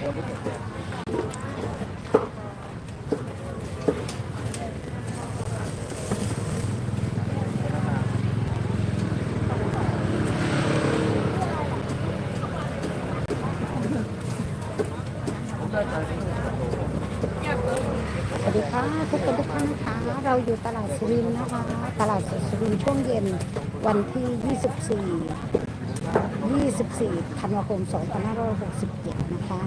สวัสดีค่ะทุกคนทุกท่านนะคะเราอยู่ตลาดสุรินทร์นะคะ ตลาดสุรินทร์ช่วงเย็นวันที่ 24 24ธันวาคม 2567 นะคะ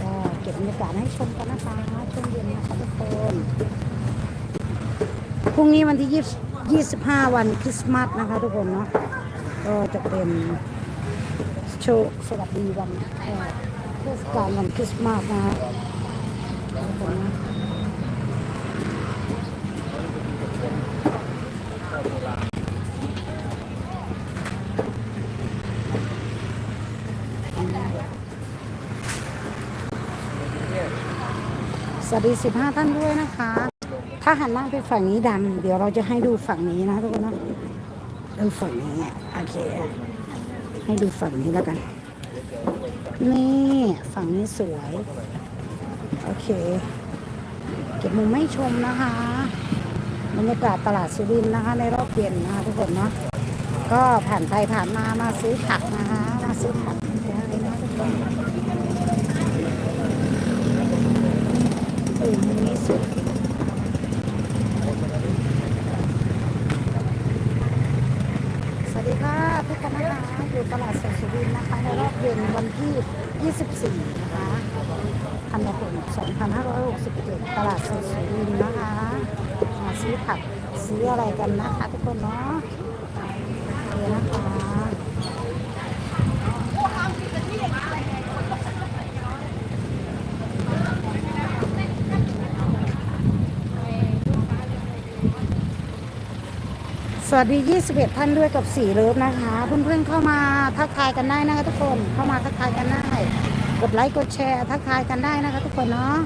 ก็เก็บบรรยากาศให้ชมกันนะคะช่วงเย็นนะคะทุกคนพรุ่งนี้วันที่ 25 วันคริสต์มาสนะคะทุกคนเนาะก็จะเป็นโชว์สวัสดีวันเทศกาลวันคริสต์มาสนะคะทุกคนนะ วัสดี 15 ท่านด้วยนะคะ ถ้าหันหน้าไปฝั่งนี้ดำเดี๋ยวเราจะให้ดูฝั่งนี้นะทุกคนนะดูฝั่งนี้โอเค ให้ดูฝั่งนี้แล้วกัน นี่ฝั่งนี้สวย โอเค เก็บมุมไม่ชมนะคะบรรยากาศตลาดสุรินทร์นะคะ ในรอบเย็นนะคะทุกคนเนาะก็ผ่านไปผ่านมามาซื้อผักนะคะมาซื้อผักได้นะทุกคน เออมันมีสุดสวัสดีค่ะทุกคนนะคะอยู่ ตลาดสดสุรินทร์นะคะในรอบเย็นวันที่ 24 นะคะธันวาคม2567 ตลาดสดสุรินทร์นะคะ มาซื้อผักซื้ออะไรกันนะคะทุกคนเนาะโอเคนะคะ สวัสดี 21 ท่านด้วยกับสีเลิฟนะคะ เพื่อนๆเข้ามาทักทายกันได้นะคะทุกคนเข้ามาทักทายกันได้ กดไลค์กดแชร์ ทักทายกันได้นะคะทุกคนเนาะ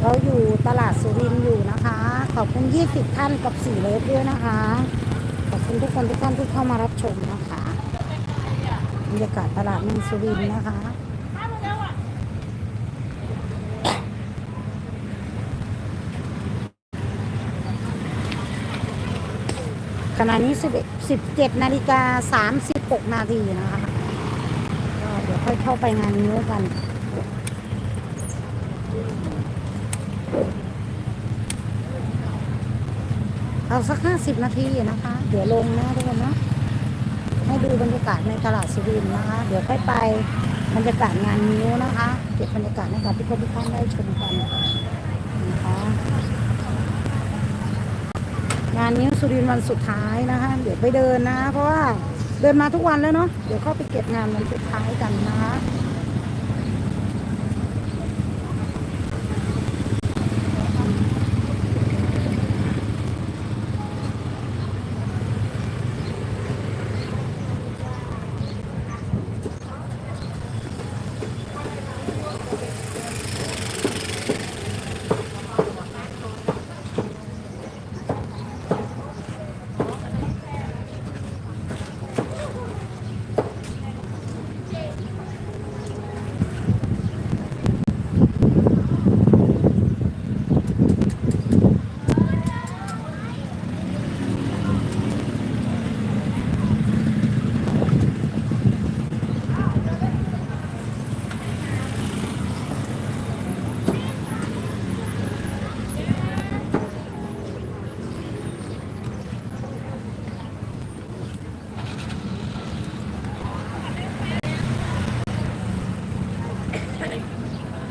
เราอยู่ตลาดสุรินทร์อยู่นะคะ ขอบคุณ 20 ท่านกับสีเลิฟด้วยนะคะ ขอบคุณทุกคนทุกท่านที่เข้ามารับชมนะคะ บรรยากาศตลาดเมืองสุรินทร์นะคะขณะนี้17นาฬิกา36นาทีนะคะก็เดี๋ยวค่อยเข้าไปงานนี้วกันเอาสัก50นาทีนะคะ เดี๋ยวลงนะทุกคนนะ คือบรรยากาศในตลาดสุรินทร์นะคะ เดี๋ยวค่อยไปบรรยากาศงานนิ้วนะคะ เก็บบรรยากาศให้กับทุกคนทุกท่านได้ชมกันนะคะงานนิ้วสุรินทร์วันสุดท้ายนะคะ เดี๋ยวไปเดินนะเพราะว่าเดินมาทุกวันแล้วเนาะเดี๋ยวเข้าไปเก็บงานวันสุดท้ายกันนะคะ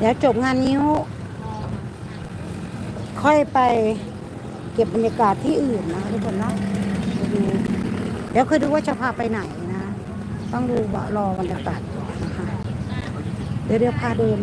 เดี๋ยวจบงานนิ้ว ค่อยไปเก็บบรรยากาศที่อื่นนะทุกคนเนาะเดี๋ยวค่อยดูว่าจะพาไปไหนนะ ต้องดูรอบรรยากาศก่อนนะคะ เดี๋ยวเดี๋ยวพาเดิน